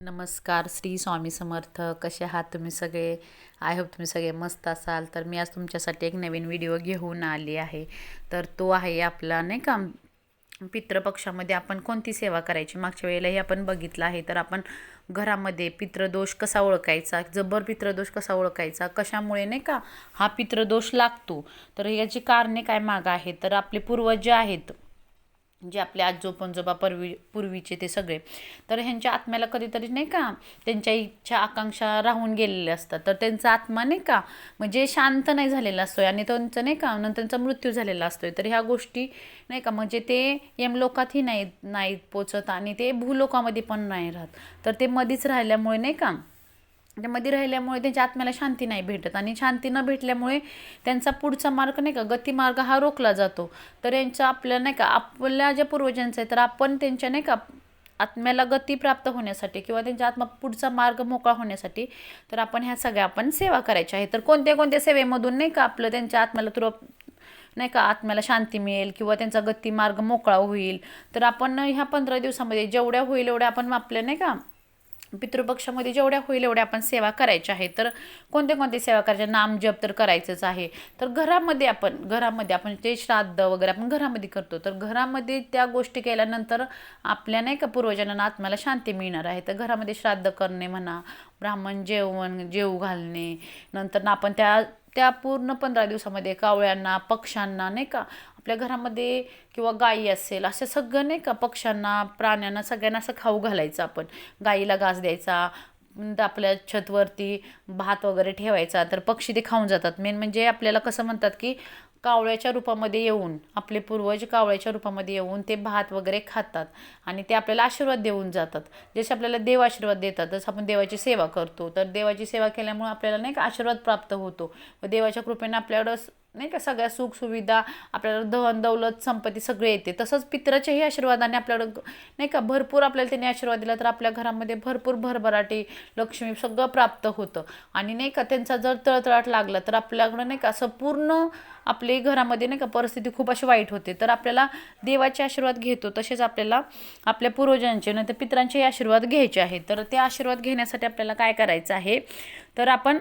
नमस्कार श्री स्वामी समर्थ. कसे आहात तुम्ही सगळे? आय होप तुम्ही सगळे मस्त असाल. तर मी आज तुमच्यासाठी एक नवीन व्हिडिओ घेऊन आली आहे. तर तो आहे आपला नाही का पितृपक्षामध्ये आपण कोणती सेवा करायची? मागच्या वेळेलाही आपण बघितलं आहे. तर आपण घरामध्ये पितृदोष कसा ओळखायचा? जबर पितृदोष कसा ओळखायचा? कशामुळे नाही का हा पितृदोष लागतो? तर याची कारणे काय मागं आहेत? तर आपले पूर्वज जे आहेत जे आपले आजो पणजोबा परवी पूर्वीचे ते सगळे तर ह्यांच्या आत्म्याला कधीतरी नाही का त्यांच्या इच्छा आकांक्षा राहून गेलेल्या असतात. तर त्यांचा आत्मा नाही का म्हणजे शांत नाही झालेला असतो आणि त्यांचं नाही का नंतर त्यांचा मृत्यू झालेला असतोय. तर ह्या गोष्टी नाही का म्हणजे ते यमलोकातही नाही नाहीत पोचत आणि ते भूलोकामध्ये पण नाही राहत. तर ते मध्येच राहिल्यामुळे नाही का म्हणजे त्यामध्ये राहिल्यामुळे त्यांच्या आत्म्याला शांती नाही भेटत आणि शांती न भेटल्यामुळे त्यांचा पुढचा मार्ग नाही का गतिमार्ग हा रोखला जातो. तर यांचा आपल्या नाही का आपल्या ज्या पूर्वजांचं आहे तर आपण त्यांच्या नाही का आत्म्याला गती प्राप्त होण्यासाठी किंवा त्यांच्या आत्मा पुढचा मार्ग मोकळा होण्यासाठी तर आपण ह्या सगळ्या आपण सेवा करायच्या आहे तर कोणत्या कोणत्या सेवेमधून नाही का आपलं त्यांच्या आत्म्याला तुर नाही का आत्म्याला शांती मिळेल किंवा त्यांचा गती मार्ग मोकळा होईल. तर आपण ह्या पंधरा दिवसामध्ये जेवढ्या होईल एवढ्या आपण आपल्या नाही का पितृपक्षामध्ये जेवढ्या होईल एवढ्या आपण सेवा करायच्या आहे. तर कोणते कोणते सेवा करायच्या नाम जप तर करायचंच आहे. तर घरामध्ये आपण घरामध्ये आपण ते श्राद्ध वगैरे आपण घरामध्ये करतो तर घरामध्ये त्या गोष्टी केल्यानंतर आपल्या नाही का पूर्वजांना आत्म्याला शांती मिळणार आहे. तर घरामध्ये श्राद्ध करणे म्हणा ब्राह्मण जेवण जेव घालणे नंतर ना आपण त्या त्या पूर्ण पंधरा दिवसामध्ये कावळ्यांना पक्ष्यांना नाही का? आपल्या घरामध्ये किंवा गायी असेल असं सगळं नाही का पक्ष्यांना प्राण्यांना सगळ्यांना असं खाऊ घालायचं आपण. गाईला घास द्यायचा म्हणजे आपल्या छतवरती भात वगैरे ठेवायचा तर पक्षी ते खाऊन जातात. मेन म्हणजे आपल्याला कसं म्हणतात की कावळ्याच्या रूपामध्ये येऊन आपले पूर्वज कावळ्याच्या रूपामध्ये येऊन ते भात वगैरे खातात आणि ते आपल्याला आशीर्वाद देऊन जातात. जसे आपल्याला देव आशीर्वाद देतात जसं आपण देवाची सेवा करतो तर देवाची सेवा केल्यामुळे आपल्याला नाही का आशीर्वाद प्राप्त होतो. व देवाच्या कृपेने आपल्याकडं नाही का? सगळ्या सुखसुविधा आपल्याला धन दौलत संपत्ती सगळे येते. तसंच पित्राच्याही आशीर्वादाने आपल्याकडं नाही का? भरपूर आपल्याला त्यांनी आशीर्वाद दिला तर आपल्या घरामध्ये भरपूर भरभराटी लक्ष्मी सगळं प्राप्त होतं. आणि नाही का? त्यांचा जर तळतळाट लागला तर आपल्याकडं नाही का? असं पूर्ण आपले घरामध्ये नाही का? परिस्थिती खूप अशी वाईट होते. तर आपल्याला देवाचे आशीर्वाद घेतो तसेच आपल्याला आपल्या पूर्वजांचे नाही तर पित्रांचेही आशीर्वाद घ्यायचे आहेत. तर ते आशीर्वाद घेण्यासाठी आपल्याला काय करायचं आहे? तर आपण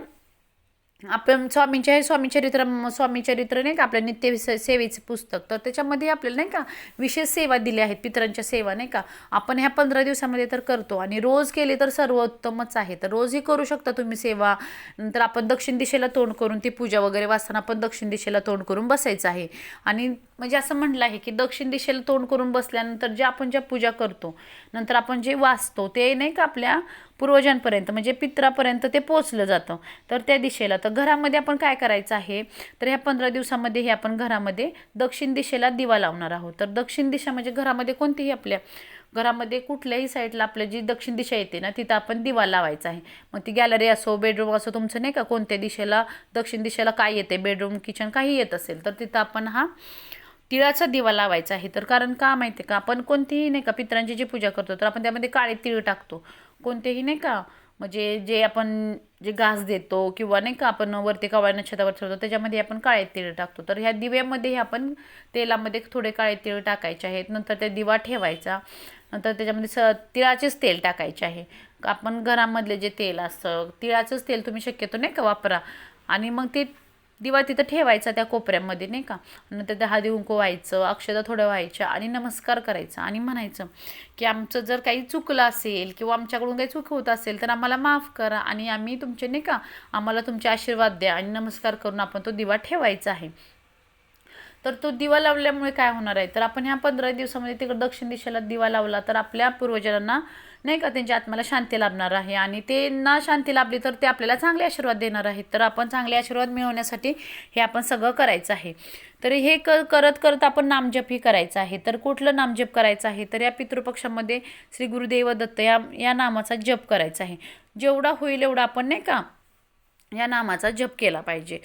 आपण स्वामींचे आहे स्वामी चरित्र स्वामी चरित्र नाही का आपल्या नित्य सेवेचं पुस्तक. तर त्याच्यामध्ये आपल्याला नाही का विशेष सेवा दिल्या आहेत पितरांच्या सेवा नाही का. आपण ह्या पंधरा दिवसामध्ये तर करतो आणि रोज केले तर सर्वोत्तमच आहे. तर रोजही करू शकता तुम्ही सेवा. नंतर आपण दक्षिण दिशेला तोंड करून ती पूजा वगैरे वाचताना आपण दक्षिण दिशेला तोंड करून बसायचं आहे. आणि म्हणजे असं म्हटलं आहे की दक्षिण दिशेला तोंड करून बसल्यानंतर जे आपण ज्या पूजा करतो नंतर आपण जे वाचतो ते नाही का आपल्या पूर्वजांपर्यंत म्हणजे पित्रापर्यंत ते पोचलं जातं. तर त्या दिशेला तर घरामध्ये आपण काय करायचं आहे? तर ह्या पंधरा दिवसामध्ये हे आपण घरामध्ये दक्षिण दिशेला दिवा लावणार आहोत. तर दक्षिण दिशा म्हणजे घरामध्ये कोणतीही आपल्या घरामध्ये कुठल्याही साईडला आपल्या जी दक्षिण दिशा येते ना तिथं आपण दिवा लावायचा आहे. मग ती गॅलरी असो बेडरूम असो तुमचं नाही का कोणत्या दिशेला दक्षिण दिशेला काय येते? बेडरूम किचन काही येत असेल तर तिथं आपण हा तिळाचा दिवा लावायचा आहे. तर कारण का माहिती आहे का? आपण कोणतीही नाही का पित्रांची जी पूजा करतो तर आपण त्यामध्ये काळे तिळ टाकतो. कोणतेही नाही का म्हणजे जे आपण जे घास देतो किंवा नाही का आपण वरती कवाळ्यांना छतावर ठेवतो त्याच्यामध्ये आपण काळे तिळ टाकतो. तर ह्या दिव्यामध्ये आपण तेलामध्ये थोडे काळे तिळ टाकायचे आहेत. नंतर ते दिवा ठेवायचा. नंतर त्याच्यामध्ये स तिळाचेच तेल टाकायचे आहे. आपण घरामधले जे तेल असतं तिळाचंच तेल तुम्ही शक्यतो नाही का वापरा. आणि मग ते दिवा तिथं ठेवायचा त्या कोपऱ्यामध्ये नाही का? नंतर दहा हळदी व्हायचं अक्षता थोड्या व्हायच्या आणि नमस्कार करायचा आणि म्हणायचं की आमचं जर काही चुकलं असेल किंवा आमच्याकडून काही चूक होत असेल तर आम्हाला माफ करा आणि आम्ही तुमचे नाही का? आम्हाला तुमचे आशीर्वाद द्या आणि नमस्कार करून आपण तो दिवा ठेवायचा आहे. तर तो दिवा लावल्यामुळे काय होणार आहे? तर आपण ह्या पंधरा दिवसामध्ये तिकडं दक्षिण दिशेला दिवा लावला तर आपल्या पूर्वजांना नाही का त्यांच्या आत्म्याला शांती लाभणार आहे आणि ते ना शांती लाभली तर ते आपल्याला चांगले आशीर्वाद देणार आहेत. तर आपण चांगले आशीर्वाद मिळवण्यासाठी हे आपण सगळं करायचं आहे. तर हे क करत करत आपण नामजपही करायचं आहे. तर कुठलं नामजप करायचं आहे? तर या पितृपक्षामध्ये श्री गुरुदेव दत्त या या नामाचा जप करायचा आहे. जेवढा होईल एवढा आपण नाही का या नामाचा जप केला पाहिजे.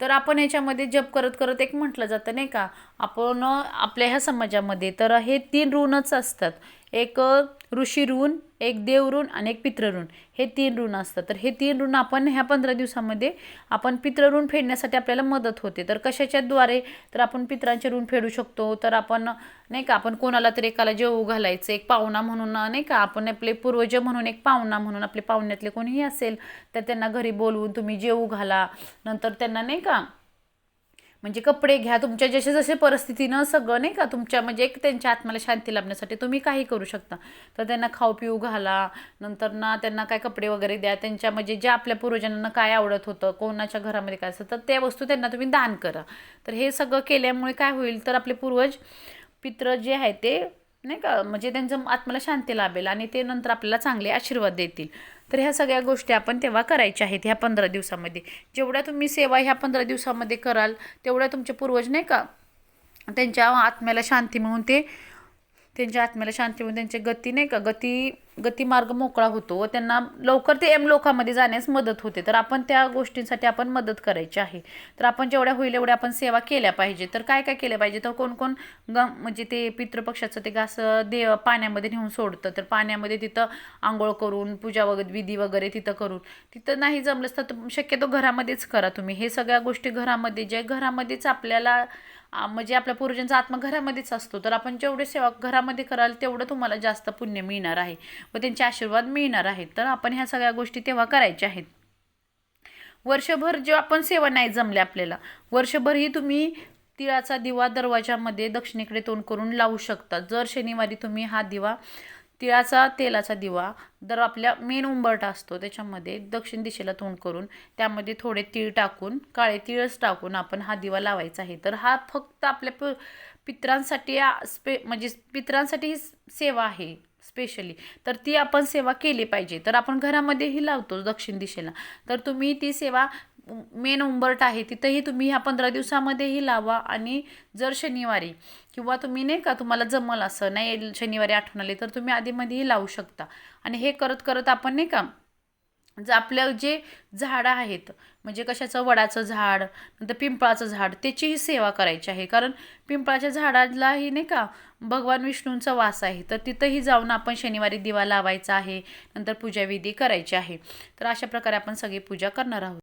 तर आपण याच्यामध्ये जप करत करत एक म्हटलं जातं नाही का? आपण आपल्या ह्या समाजामध्ये तर हे तीन ऋणच असतात. एक ऋषी ऋण एक देव ऋण आणि एक पितृऋण हे तीन ऋण असतात. तर हे तीन ऋण आपण ह्या पंधरा दिवसामध्ये आपण पितृऋण फेडण्यासाठी आपल्याला मदत होते. तर कशाच्याद्वारे तर आपण पितरांचे ऋण फेडू शकतो? तर आपण नाही का आपण कोणाला तरी एकाला जेवू घालायचं एक पाहुणा म्हणून नाही का आपण आपले पूर्वज म्हणून एक पाहुणा म्हणून आपले पाहुण्यातले कोणीही असेल तर त्यांना घरी बोलवून तुम्ही जेवू घाला. नंतर त्यांना नाही का म्हणजे कपडे घ्या तुमच्या जसे जसे परिस्थितीनं सगळं नाही का तुमच्या म्हणजे एक त्यांच्या आत्म्याला शांती लाभण्यासाठी तुम्ही काही करू शकता. तर त्यांना खाऊ पिऊ घाला नंतर ना त्यांना काय कपडे वगैरे द्या त्यांच्या म्हणजे ज्या आपल्या पूर्वजांना काय आवडत होतं कोणाच्या घरामध्ये काय असतं तर त्या वस्तू त्यांना तुम्ही दान करा. तर हे सगळं केल्यामुळे काय होईल तर आपले पूर्वज पित्र जे आहे ते नाही का? म्हणजे त्यांचं आत्म्याला शांती लाभेल आणि ते नंतर आपल्याला चांगले आशीर्वाद देतील. तर ह्या सगळ्या गोष्टी आपण तेव्हा करायच्या आहेत ह्या पंधरा दिवसामध्ये. जेवढ्या तुम्ही सेवा ह्या पंधरा दिवसामध्ये कराल तेवढ्या तुमचे पूर्वज नाही का? त्यांच्या आत्म्याला शांती म्हणून ते त्यांच्या आत्म्याला शांती म्हणून त्यांची गती नाही का गती गतिमार्ग मोकळा होतो व त्यांना लवकर ते एम लोकामध्ये जाण्यास मदत होते. तर आपण त्या गोष्टींसाठी आपण मदत करायची आहे. तर आपण जेवढ्या होईल एवढ्या आपण सेवा केल्या पाहिजे. तर काय काय केलं पाहिजे? तर कोण कोण ग म्हणजे ते पितृपक्षाचं ते घास देव पाण्यामध्ये नेऊन सोडतं. तर पाण्यामध्ये तिथं आंघोळ करून पूजा वगैरे विधी वगैरे तिथं करून. तिथं नाही जमलंच तर शक्यतो घरामध्येच करा तुम्ही. हे सगळ्या गोष्टी घरामध्ये जे घरामध्येच आपल्याला म्हणजे आपल्या पूर्वजांचा आत्मा घरामध्येच असतो. तर आपण जेवढे सेवा घरामध्ये कराल तेवढं तुम्हाला जास्त पुण्य मिळणार आहे. व त्यांचे आशीर्वाद मिळणार आहेत. तर आपण ह्या सगळ्या गोष्टी तेव्हा करायच्या आहेत. वर्षभर जेव्हा आपण सेवा नाही जमल्या आपल्याला वर्षभरही तुम्ही तिळाचा दिवा दरवाजामध्ये दक्षिणेकडे तोंड करून लावू शकता. जर शनिवारी तुम्ही हा दिवा तिळाचा तेलाचा दिवा दर आपल्या मेन उंबरटा असतो. त्याच्यामध्ये दक्षिण दिशेला तोंड करून त्यामध्ये थोडे तीळ टाकून काळे तिळच टाकून आपण हा दिवा लावायचा आहे. तर हा फक्त आपल्या प पित्रांसाठी स्पे म्हणजे पित्रांसाठी ही सेवा आहे स्पेशली तर ती आपण सेवा केली पाहिजे. तर आपण घरामध्येही लावतो दक्षिण दिशेला. तर तुम्ही ती सेवा मेन उंबरट आहे तिथंही तुम्ही ह्या पंधरा दिवसामध्येही लावा. आणि जर शनिवारी किंवा तुम्ही नाही का तुम्हाला जमल असं नाही शनिवारी आठवण आली तर तुम्ही आधीमध्येही लावू शकता. आणि हे करत करत आपण नाही का ज आपलं जे झाडं आहेत म्हणजे कशाचं वडाचं झाड नंतर पिंपळाचं झाड त्याचीही सेवा करायची आहे. कारण पिंपळाच्या झाडालाही नाही का भगवान विष्णूंचा वास आहे. तर तिथंही जाऊन आपण शनिवारी दिवा लावायचा आहे नंतर पूजाविधी करायची आहे. तर अशा प्रकारे आपण सगळी पूजा करणार आहोत.